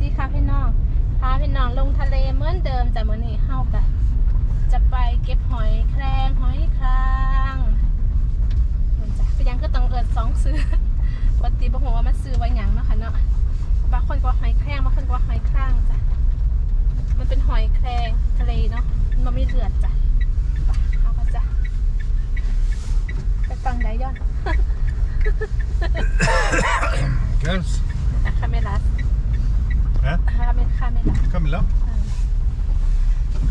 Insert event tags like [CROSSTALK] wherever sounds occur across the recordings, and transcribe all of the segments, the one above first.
ดีค่ะพี่น้องพาพี่น้องลงทะเลเหมือนเดิมแต่เมื่อนี้เข้ากันจะไปเก็บหอยแครงหอยครางเหมือนจ้ะไปยังก็ต้องเอิดสองซื้อปกติบอกว่ามันซื้อไว้หยังเนาะค่ะเนาะบางคนก็ว่าหอยแครงบางคนก็ว่าหอยครางจ้ะมันเป็นหอยแครงทะเลเนาะมันไม่เลือดจ้ะไปเอาก็จ้ะไปฟังไดย้อน Kels. อะคาเมลัส Hä? คาเมคาเมลัส Camilla?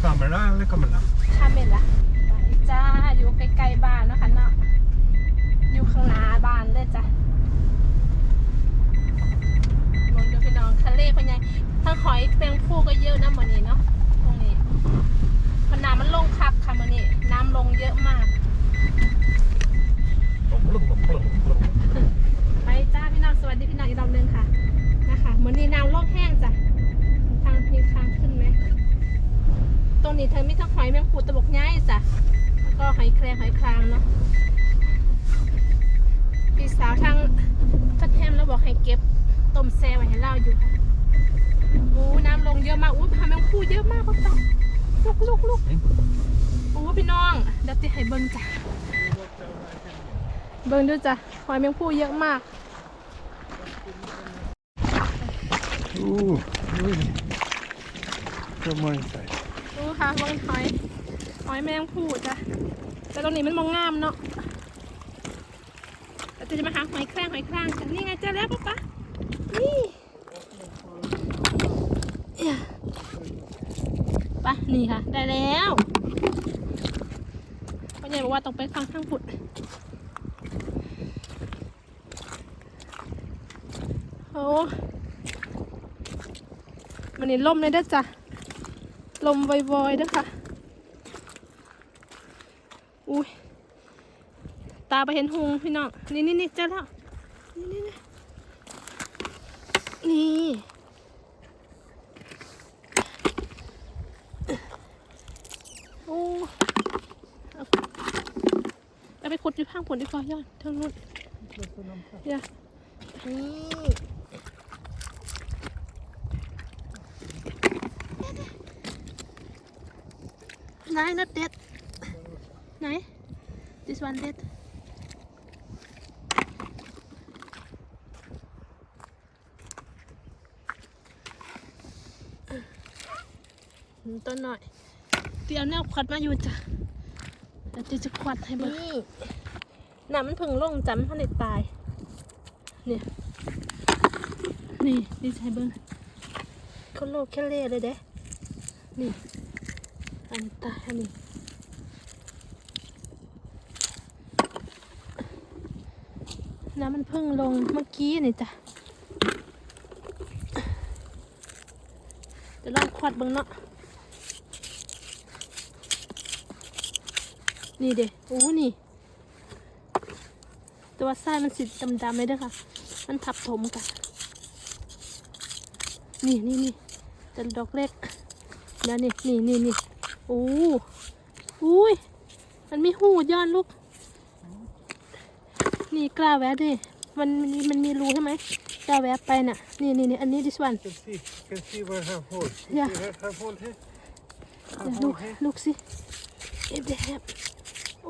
Kamera eller Camilla? คาเมล่ะไปจ้าอยู่ใกล้ๆบ้านเนาะคะเนาะอยู่ข้างหน้าบ้านเลยจ้ะมองดูพี่น้องทะเลเป็นไงทั้งหอยแมงผู้ก็เยอะนะมันนี้เนาะตรงนี้เพราะน้ำมันลงคักค่ะมันนี้น้ำลงเยอะมากไปจ้าพี่น้องสวัสดีพี่น้องอีกรอบหนึงค่ะ นะคะเหมือนนี้น้ำลงแห้งจ้ะ ทางมีทางขึ้นไหม ตรงนี้เธอมีทั้งหอยแมง ปูตะบกง่ายจ้ะแล้วก็หอยแครงหอยครางเนาะพี่สาวทางพัดแฮมแล้วบอกให้เก็บต้มแซ่ไว้ให้เราอยู่ค่ะโอ้น้ำลงเยอะมากอู้หอยแมงปูเยอะมากพ่อตาลุกลุกลุกโอ้พี่น้องเดี๋ยวติให้เบิ้งจ้ะเบิ้งดูจ้ะหอยแมงปูเยอะมาก Oh, oj. Come on inside. ดูค่ะเบิ้งหอย หอยแมงปูจ้ะแต่ตรงนี้มันมองงามเนาะเราจะมาหาหอยแครงหอยครางจ้ะนี่ไงเจอแล้วป๊าป๊านี่ปะนี่ค่ะ ได้แล้วพ่อใหญ่บอกว่าต้องไปฟังข้างผุดโอ้มันนี่ลมเลยเด้อจ้ะลมวอยๆเด้อค่ะ อุ้ย ตาไปเห็นหงพี่น้องนี่นี่นี่เจอแล้วนี่นี่นี่นี่โอ้เอาเอาไปขุดอยู่ข้างผลดีกว่ายอดทางนู้นเดี๋ยวนี่ไหนนัดเด็ดไหน this one dead ต้นหน่อยเดี๋ยวแนวขวัดมาอยู่จ้ะเดี๋ยวจะจะขวัดให้เบิ่งน้ำมันเพิ่งลงจำพันได้ตาย เนี่ย นี่นี่ใช่เบิ่งเขาโลกแค่เล่เลยเด้ นี่ อันนี้ตายอันนี้น้ำมันเพิ่งลงเมื่อกี้นี่จ้ะจะลองควัดเบิ่งเนาะ นี่เด้โอ้นี่ แตัวาไส้มันสีดำๆเลยเด้อค่ะ มันทับถมกัน นี่นี่นี่แต่ดอกเล็กแล้วนี่นี่นี่นี่โอ้อุ้ย มันมีหูย้อนลูก นี่กล้าแวะดิมันมันมีมันมีรูใช่ไหมกล้าแวะไปน่ะ นี่นี่นี่อันนี้ this one Can see, can see where have hole. Yeah. See have, have hole here. เดี๋ยว Have ลูก hole here. ลูกสิเอ็ดเดบ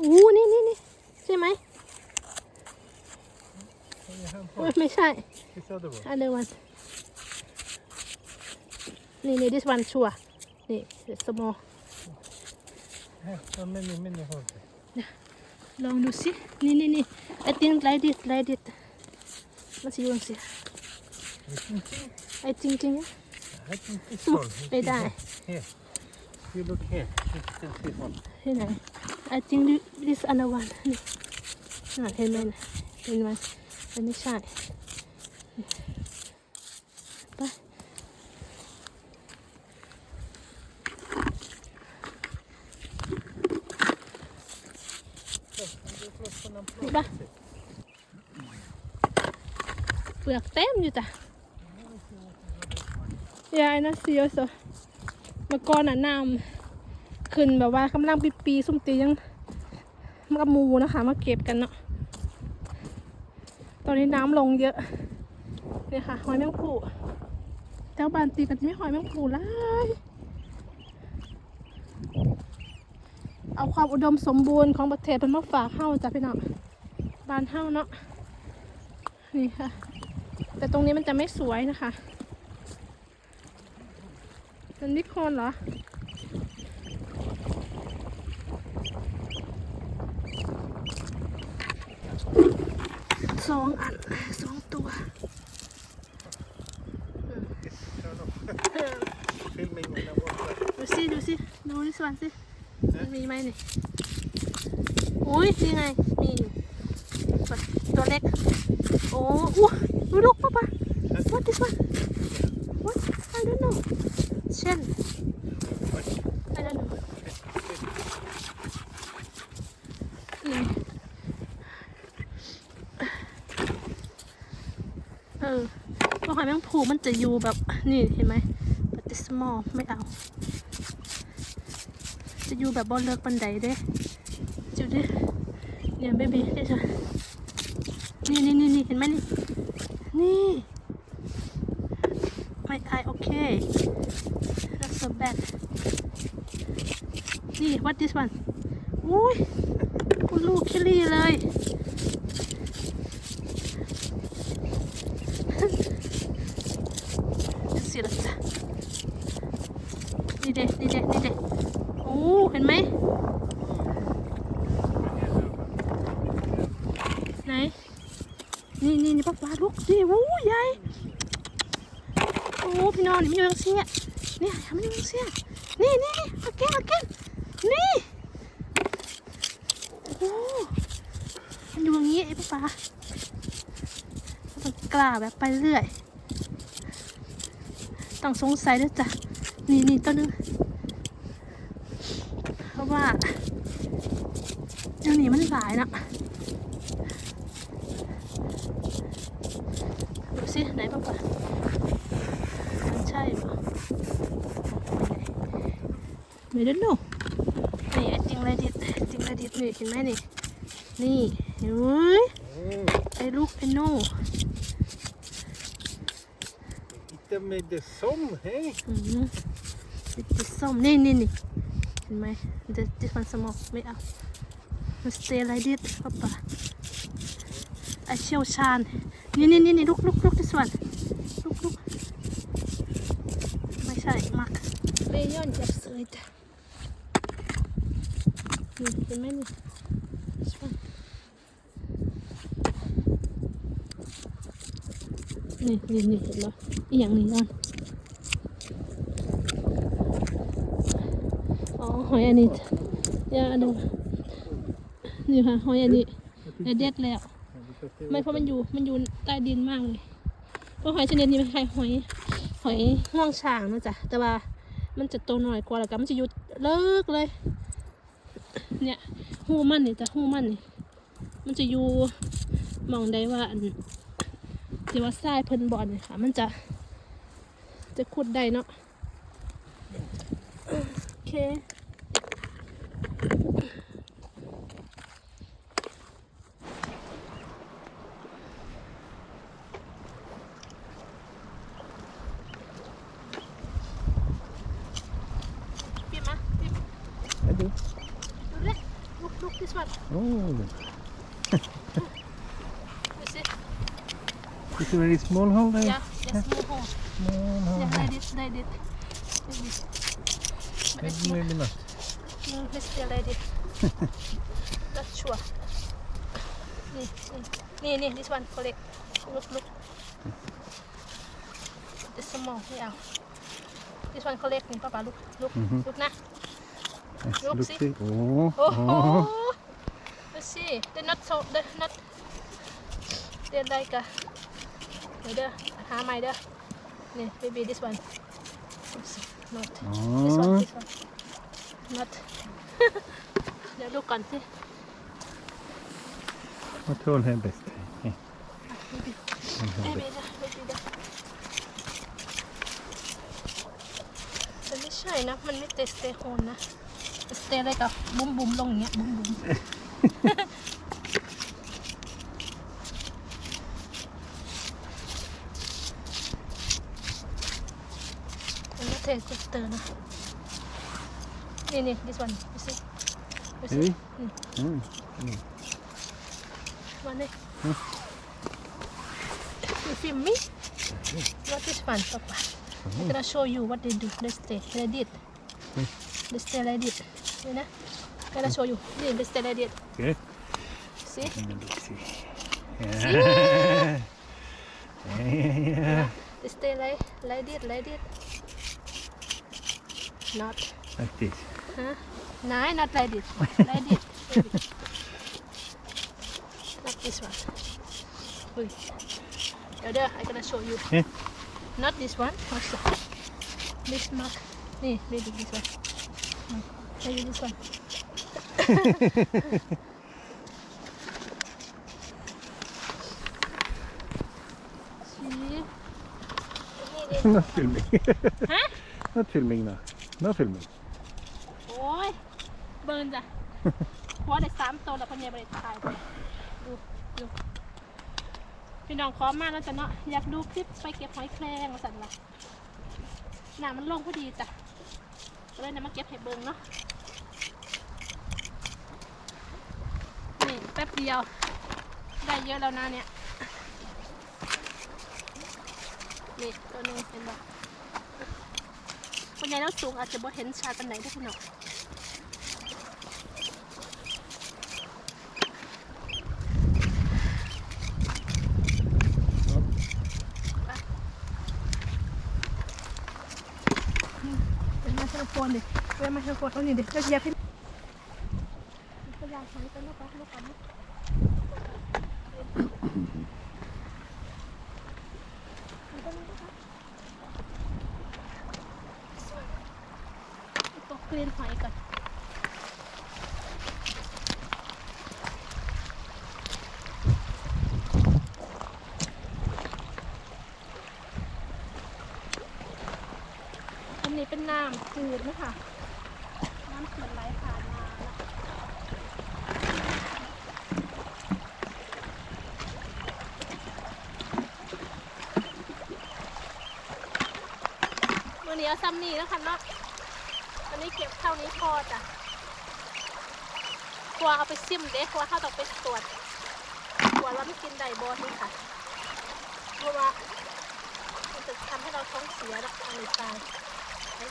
อู้นี่นี่นี่ใช่ไหม And you have เอ้ hole. ยไม่ใช่ This other one. other one นี่นี่ this one ชัวร์นี่ the small Yeah, so many, many holes. here. ลองดูสินี่นี่นี่ I think like this like this มันสิอยังสิ I think จริง I think this Mm, one. you they see die. here. Here. You look here. You can see one. ที่ไหน I think thi- this other one นี่นเห็นไหมนะเห็นไหมมันไม่ใช่ไปนี่ปะเปลือกเต็มอยู่จ้ะยายนะเสียวสเมื่อก่อนน่ะน้ำ ขึ้นแบบว่ากำลังปีปีสุ่มตียังมากับหมูนะคะมาเก็บกันเนาะตอนนี้น้ำลงเยอะเนี่ยค่ะ หอยแมงผู้ถวบ้านตีกันไม่หอยแมงผูหลายเอาความอุดมสมบูรณ์ของประเทศเป็นมาฝากเฮาจ้ะพี่น้องบานเฮาเนาะนี่ค่ะ แต่ตรงนี้มันจะไม่สวยนะคะเป็นนิโคนเหรอ สองอันสองตัว Filming when I was ดูสิดูสิดูนี่สวนสิมันมีไหมนี่โอ้ยนี่ไงมีอยู่ตัวเล็ก โอ้อู้ดูลูกป้าป้า what this one what I don't know เช่น I don't know นี่เออตัวหอยแมงภูมัน จะอยู่แบบนี่เห็นไหม but the small ไม่เอา จะอยู่แบบบนเลิกบันไดเด้จุดดิเนี่ยเบบี้นี่จ้ะนี่นี่นี่นี่เห็นไหมนี่ นี่ไม่ไอโอเค that's so bad นี่ what this one อุ้ยคุณลูกคิลี่เลย เสียละจ้ะนี่เด็นี่เด็นี่เด็โอ้เห็นไหม ไหน นี่นี่นี่ป้าปลาลูกดิโอ้ใหญ่โอ้พี่น้องนี่มีบางเสียนี่ทำไม่บางเสียนี่นี่นี่อาเกนอาเกนนี่โอ้มันอยู่อย่างนี้ไอ้ป้าปลากล้าแบบไปเรื่อย ต้องสงสัยด้วยจ้ะนี่นี่ตัวหนึงเพราะว่าเจ้านี่มันหลายนะดู สิไหนบ้างปะมันใช่ปะไม่ได้โน่นี่ไอติงไรดิตติงไรดิตนี่เห็นไหมนี่ นี่เห็นไหม Mm. ไอ้ลูกไอ้โน่ Inte med det som, hej? อืมติดติดส้มนี่นี่นี่เห็นไหมมันจะติดฟันี่นี่นี่นี่ลุกลุกลุกที่ส่วนลุกลุกไม่ใช่มักเบยอนจับเสยจ้ะนี่เห็นไหมนี่ This one นี่นี่นี่เห็นไหมอีอย่างนึ่งก่นอ๋อหอยอันนี้ยาอันนึงนี่ค่ะหอยอันนี้ได้เด็ดแล้ว ไม่เพราะมันอยู่มันอยู่ใต้ดินมากเลยเพราะหอยชนิดนี้มันคล้ายหอยหอยห่วงช้างนะจ๊ะแต่ว่ามันจะโตหน่อยกว่าแล้วก็มันจะยู่เลิกเลย เนี่ยหูมันนี่จะหูมันนี่มันจะอยู่มองได้ว่าอันที่ว่าทรายเพิ่นบอลเนี่ยค่ะ มันจะ จะขุดได้เนาะโอเค ปีมาปีมา Är du? ดูเลยลุกลุกที่สวัสด Oh, ดูสิ it's a very small hole there. อย่าอย่าสมูโฮ Small อย่า hole. ได้ดิได้ดิได้ดิ Maybe, maybe not. นึงไม่เสียได้ดิรัดชัวนี่นี่นี่นี่ this one collect look look this small ไม่เอา this one collect นี่ป้าป๋าลุกลุก Mhm. ลุกนะ Let's Look, look see. see. Oh, โอ้โห oh. let's see they not so they not they like a เดี๋ยวเด้อหาใหม่เด้อนี่ baby this one Oops, not this one Oh. this one not เดี๋ยวดูก่อนสิ What hole är bäst? Hej. baby Den här baby bäst. เด้อ baby เด้อแต่ไม่ใช่นะ มันไม่เตะสเตย์โฮนนะสเตย์อะไรกับบุ้มบุ้มลงอย่างเงี้ยบุ้มบุ้ม change just turn. Ini, this one. You see? You see? Hmm. Mm. Mm. You film me? What is fun, Papa? I'm gonna show you what they do. They stay. They did. Stay like this. You know? I'm gonna show you. They, they stay like. Good. See? see. Yeah. See? [LAUGHS] yeah, yeah, yeah. yeah. stay like, like this, like. Not Like this. Huh? No, not like this. [LAUGHS] Like this. not this one. Wait. Other, I'm gonna show you. Yeah. Not this one. Also. This mark. Nee, maybe this one. No, maybe this one. [LAUGHS] [LAUGHS] See? Nee, nee. Not filming. Huh? Not filming now. No filming. โอ้ย เบิร์นจ้ะเพราะว่าได้สามตัวแล้วคนใหญ่บริตายดูดูพี่น้องขอมากแล้วจ้ะเนาะ อยากดูคลิปไปเก็บหอยแครงมาสั่นละหนามันลงพอดีจ้ะก็เลยนำมาเก็บให้เบิงเนาะ นี่แป๊บเดียว ได้เยอะแล้วนะเนี่ย นี่ตัวหนึงเป็นแบ วนใหญ่แล้วสูงอาจจะบ่เห็นชาติปันไหนได้พี่น้องนดิเวมาเฮลโคตรเอาหนิดิเจ้าเยียบให้ก็ยางของกันลูกปะลูกปะ น้ำจืดนะคะน้ำเขื่นไหลผ่านมานะวันนี้เอาซ้ำนี่แล้วค่ะเนาะวันนี้เก็บเท่านี้พอจ้ะกลัวเอาไปซิมเด็กกลัวเข้าต้องไปตรวจกลัวเราไม่กินไดบอนี่ค่ะเพราะว่ามันจะทำให้เราท้องเสียนะอันตายไอ้เก็บมาย ไป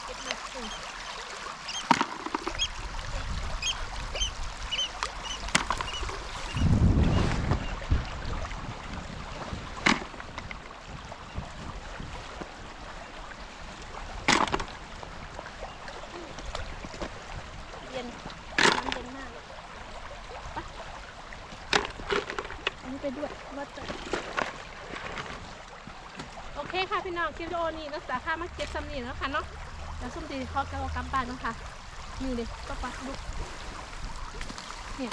อันนี้ไปด้วยว่าจะโอเคค่ะพี่น้องคลิปวิดีโอนี้นักศึกษาค่ามาเก็บซัมนี่แล้วค่ะเนาะ แล้วส้มตีเขาจะเอากำปั้นนะคะนี่เลยก็ปักดูเนี่ย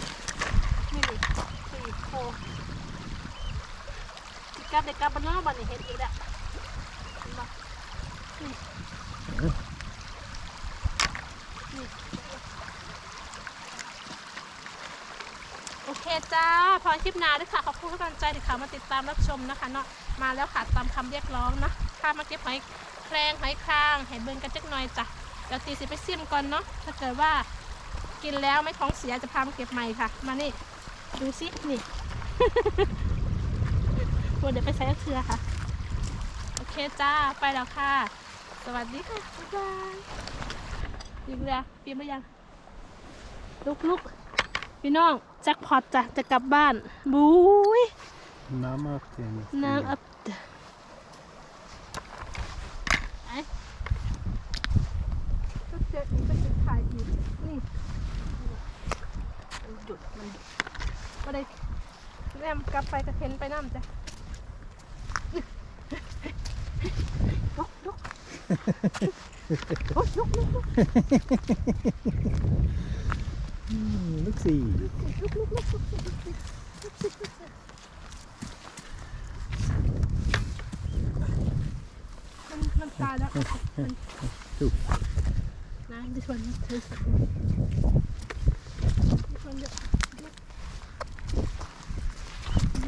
นี่เลยสี่โคกลับเด็กกับบ้านนอกบ้านนี่เห็นอีกแล้วเห็นปะนี่นี่โอเคจ้า พอคลิปหน้าด้วยค่ะ ขอบคุณทุกกำลังใจที่เขามาติดตามรับชมนะคะเนาะ มาแล้วค่ะตามคำเรียกร้องนะข้ามาเก็บหอย แครงหอยครางเห็นเบิ่งกันจักหน่อยจ้ะเดี๋ยวตีสิไปซิมก่อนเนาะถ้าเกิดว่ากินแล้วไม่ท้องเสียจะพามาเก็บใหม่ค่ะ มานี่ดูสินี่ตัวเดี๋ยวไปใส่เครือค่ะ โอเคจ้าไปแล้วค่ะ สวัสดีค่ะ บ๊ายบายยิงเรือเตรียมหรือยัง ลุกลุกพี่น้องแจ็คพอตจ้ะจะกลับบ้านบุ้ย Namn upp till น้ำอัพ แอมกลับไปจะเห็นไปน้ำจ้ะลุกลุกลุกลุกลุกสี่ลุกลุกลุกมันตายแล้วถูกนะดิฉันดิฉันเยอ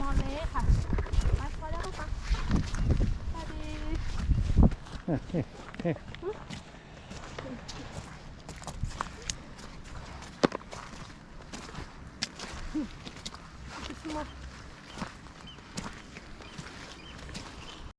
มอเละค่ะไปพอแล้วค่ะสวัสดี